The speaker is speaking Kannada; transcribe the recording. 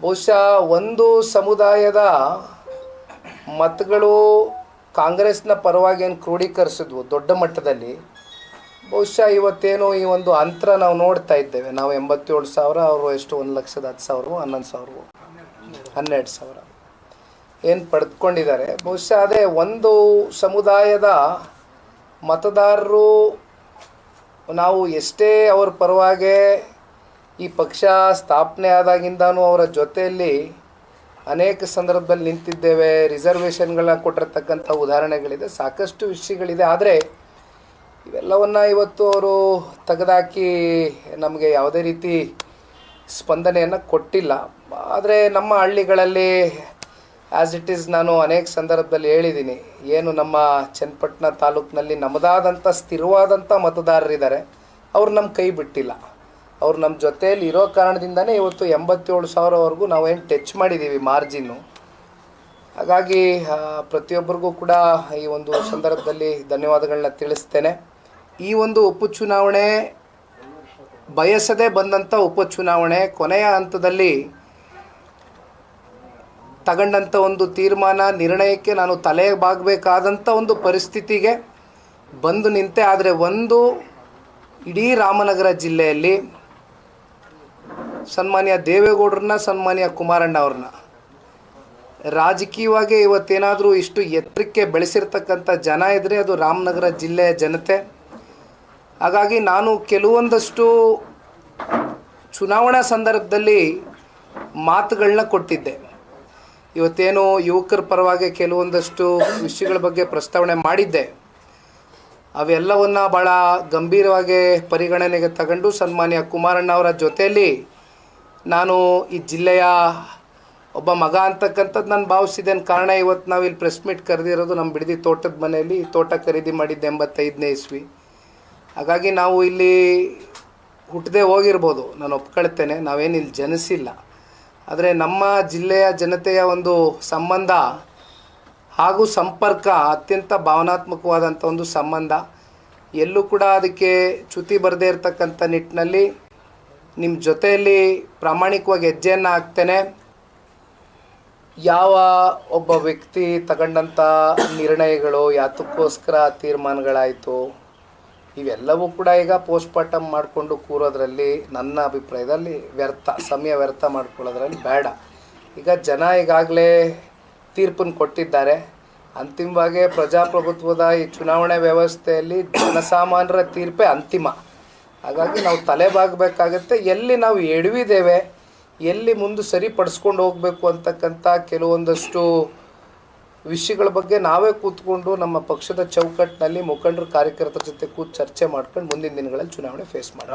ಬಹುಶಃ ಒಂದು ಸಮುದಾಯದ ಮತಗಳು ಕಾಂಗ್ರೆಸ್ನ ಪರವಾಗಿ ಏನು ಕ್ರೋಢೀಕರಿಸಿದ್ವು ದೊಡ್ಡ ಮಟ್ಟದಲ್ಲಿ, ಬಹುಶಃ ಇವತ್ತೇನು ಈ ಒಂದು ಅಂತರ ನಾವು ನೋಡ್ತಾ ಇದ್ದೇವೆ. ನಾವು ಎಂಬತ್ತೇಳು ಸಾವಿರ, ಅವರು ಎಷ್ಟು ಒಂದು ಲಕ್ಷದ ಹತ್ತು ಸಾವಿರವೋ, ಹನ್ನೊಂದು ಸಾವಿರವೋ, ಹನ್ನೆರಡು ಸಾವಿರ ಏನು ಪಡೆದುಕೊಂಡಿದ್ದಾರೆ ಬಹುಶಃ ಅದೇ ಒಂದು ಸಮುದಾಯದ ಮತದಾರರು ನಾವು ಎಷ್ಟೇ ಅವ್ರ ಪರವಾಗಿ ಈ ಪಕ್ಷ ಸ್ಥಾಪನೆ ಆದಾಗಿಂದನೂ ಅವರ ಜೊತೆಯಲ್ಲಿ ಅನೇಕ ಸಂದರ್ಭದಲ್ಲಿ ನಿಂತಿದ್ದೇವೆ. ರಿಸರ್ವೇಷನ್ಗಳನ್ನ ಕೊಟ್ಟಿರತಕ್ಕಂಥ ಉದಾಹರಣೆಗಳಿದೆ. ಸಾಕಷ್ಟು ವಿಷಯಗಳಿದೆ. ಆದರೆ ಇವೆಲ್ಲವನ್ನು ಇವತ್ತು ಅವರು ತೆಗೆದಾಕಿ ನಮಗೆ ಯಾವುದೇ ರೀತಿ ಸ್ಪಂದನೆಯನ್ನು ಕೊಟ್ಟಿಲ್ಲ. ಆದರೆ ನಮ್ಮ ಹಳ್ಳಿಗಳಲ್ಲಿ ಆ್ಯಸ್ ಇಟ್ ಈಸ್ ನಾನು ಅನೇಕ ಸಂದರ್ಭದಲ್ಲಿ ಹೇಳಿದ್ದೀನಿ. ಏನು ನಮ್ಮ ಚನ್ನಪಟ್ಟಣ ತಾಲೂಕಿನಲ್ಲಿ ನಮ್ಮದಾದಂಥ ಸ್ಥಿರವಾದಂಥ ಮತದಾರರಿದ್ದಾರೆ. ಅವ್ರು ನಮ್ಮ ಕೈ ಬಿಟ್ಟಿಲ್ಲ. ಅವ್ರು ನಮ್ಮ ಜೊತೆಯಲ್ಲಿ ಇರೋ ಕಾರಣದಿಂದನೇ ಇವತ್ತು ಎಂಬತ್ತೇಳು ಸಾವಿರವರೆಗೂ ನಾವೇನು ಟಚ್ ಮಾಡಿದ್ದೀವಿ ಮಾರ್ಜಿನ್ನು. ಹಾಗಾಗಿ ಪ್ರತಿಯೊಬ್ಬರಿಗೂ ಕೂಡ ಈ ಒಂದು ಸಂದರ್ಭದಲ್ಲಿ ಧನ್ಯವಾದಗಳನ್ನ ತಿಳಿಸ್ತೇನೆ. ಈ ಒಂದು ಉಪಚುನಾವಣೆ ಬಯಸದೇ ಬಂದಂಥ ಉಪಚುನಾವಣೆ ಕೊನೆಯ ಹಂತದಲ್ಲಿ ತಗೊಂಡಂಥ ಒಂದು ತೀರ್ಮಾನ, ನಿರ್ಣಯಕ್ಕೆ ನಾನು ತಲೆ ಬಾಗಬೇಕಾದಂಥ ಒಂದು ಪರಿಸ್ಥಿತಿಗೆ ಬಂದು ನಿಂತೆ. ಆದರೆ ಒಂದು ಇಡೀ ರಾಮನಗರ ಜಿಲ್ಲೆಯಲ್ಲಿ ಸನ್ಮಾನ್ಯ ದೇವೇಗೌಡರನ್ನ, ಸನ್ಮಾನ್ಯ ಕುಮಾರಣ್ಣ ಅವ್ರನ್ನ ರಾಜಕೀಯವಾಗಿ ಇವತ್ತೇನಾದರೂ ಇಷ್ಟು ಎತ್ತರಕ್ಕೆ ಬೆಳೆಸಿರ್ತಕ್ಕಂಥ ಜನ ಇದ್ದರೆ ಅದು ರಾಮನಗರ ಜಿಲ್ಲೆಯ ಜನತೆ. ಹಾಗಾಗಿ ನಾನು ಕೆಲವೊಂದಷ್ಟು ಚುನಾವಣಾ ಸಂದರ್ಭದಲ್ಲಿ ಮಾತುಗಳನ್ನ ಕೊಟ್ಟಿದ್ದೆ. ಇವತ್ತೇನು ಯುವಕರ ಪರವಾಗಿ ಕೆಲವೊಂದಷ್ಟು ವಿಷಯಗಳ ಬಗ್ಗೆ ಪ್ರಸ್ತಾವನೆ ಮಾಡಿದ್ದೆ. ಅವೆಲ್ಲವನ್ನು ಭಾಳ ಗಂಭೀರವಾಗಿ ಪರಿಗಣನೆಗೆ ತಗೊಂಡು ಸನ್ಮಾನ್ಯ ಕುಮಾರಣ್ಣ ಅವರ ಜೊತೆಯಲ್ಲಿ ನಾನು ಈ ಜಿಲ್ಲೆಯ ಒಬ್ಬ ಮಗ ಅಂತಕ್ಕಂಥದ್ದು ನಾನು ಭಾವಿಸಿದ್ದೇನೆ. ಕಾರಣ ಇವತ್ತು ನಾವು ಇಲ್ಲಿ ಪ್ರೆಸ್ ಮೀಟ್ ಕರೆದಿರೋದು ನಮ್ಮ ಬಿಡದಿ ತೋಟದ ಮನೆಯಲ್ಲಿ. ತೋಟ ಖರೀದಿ ಮಾಡಿದ್ದೆ ಎಂಬತ್ತೈದನೇ ಇಸ್ವಿ. ಹಾಗಾಗಿ ನಾವು ಇಲ್ಲಿ ಹುಟ್ಟದೆ ಹೋಗಿರ್ಬೋದು. ನಾನು ಒಪ್ಕೊಳ್ತೇನೆ. ನಾವೇನು ಇಲ್ಲಿ ಜನಿಸಿಲ್ಲ. ಆದರೆ ನಮ್ಮ ಜಿಲ್ಲೆಯ ಜನತೆಯ ಒಂದು ಸಂಬಂಧ ಹಾಗೂ ಸಂಪರ್ಕ ಅತ್ಯಂತ ಭಾವನಾತ್ಮಕವಾದಂಥ ಒಂದು ಸಂಬಂಧ. ಎಲ್ಲೂ ಕೂಡ ಅದಕ್ಕೆ ಚ್ಯುತಿ ಬರದೇ ಇರತಕ್ಕಂಥ ನಿಟ್ಟಿನಲ್ಲಿ ನಿಮ್ಮ ಜೊತೆಯಲ್ಲಿ ಪ್ರಾಮಾಣಿಕವಾಗಿ ಹೆಜ್ಜೆಯನ್ನು ಹಾಕ್ತೇನೆ. ಯಾವ ಒಬ್ಬ ವ್ಯಕ್ತಿ ತಗೊಂಡಂಥ ನಿರ್ಣಯಗಳು, ಯಾತಕ್ಕೋಸ್ಕರ ತೀರ್ಮಾನಗಳಾಯಿತು, ಇವೆಲ್ಲವೂ ಕೂಡ ಈಗ ಪೋಸ್ಟ್ಮಾರ್ಟಮ್ ಮಾಡಿಕೊಂಡು ಕೂರೋದ್ರಲ್ಲಿ ನನ್ನ ಅಭಿಪ್ರಾಯದಲ್ಲಿ ವ್ಯರ್ಥ, ಸಮಯ ವ್ಯರ್ಥ ಮಾಡ್ಕೊಳ್ಳೋದ್ರಲ್ಲಿ ಬೇಡ. ಈಗ ಜನ ಈಗಾಗಲೇ ತೀರ್ಪನ್ನು ಕೊಟ್ಟಿದ್ದಾರೆ. ಅಂತಿಮವಾಗಿ ಪ್ರಜಾಪ್ರಭುತ್ವದ ಈ ಚುನಾವಣೆ ವ್ಯವಸ್ಥೆಯಲ್ಲಿ ಜನಸಾಮಾನ್ಯರ ತೀರ್ಪೇ ಅಂತಿಮ. ಹಾಗಾಗಿ ನಾವು ತಲೆ ಬಾಗಬೇಕಾಗತ್ತೆ. ಎಲ್ಲಿ ನಾವು ಎಡವಿದ್ದೇವೆ, ಎಲ್ಲಿ ಮುಂದೆ ಸರಿಪಡಿಸ್ಕೊಂಡು ಹೋಗಬೇಕು ಅಂತಕ್ಕಂಥ ಕೆಲವೊಂದಷ್ಟು ವಿಷಯಗಳ ಬಗ್ಗೆ ನಾವೇ ಕೂತ್ಕೊಂಡು ನಮ್ಮ ಪಕ್ಷದ ಚೌಕಟ್ಟಿನಲ್ಲಿ ಮುಖಂಡರು, ಕಾರ್ಯಕರ್ತರ ಜೊತೆ ಕೂತು ಚರ್ಚೆ ಮಾಡ್ಕೊಂಡು ಮುಂದಿನ ದಿನಗಳಲ್ಲಿ ಚುನಾವಣೆ ಫೇಸ್ ಮಾಡೋಣ.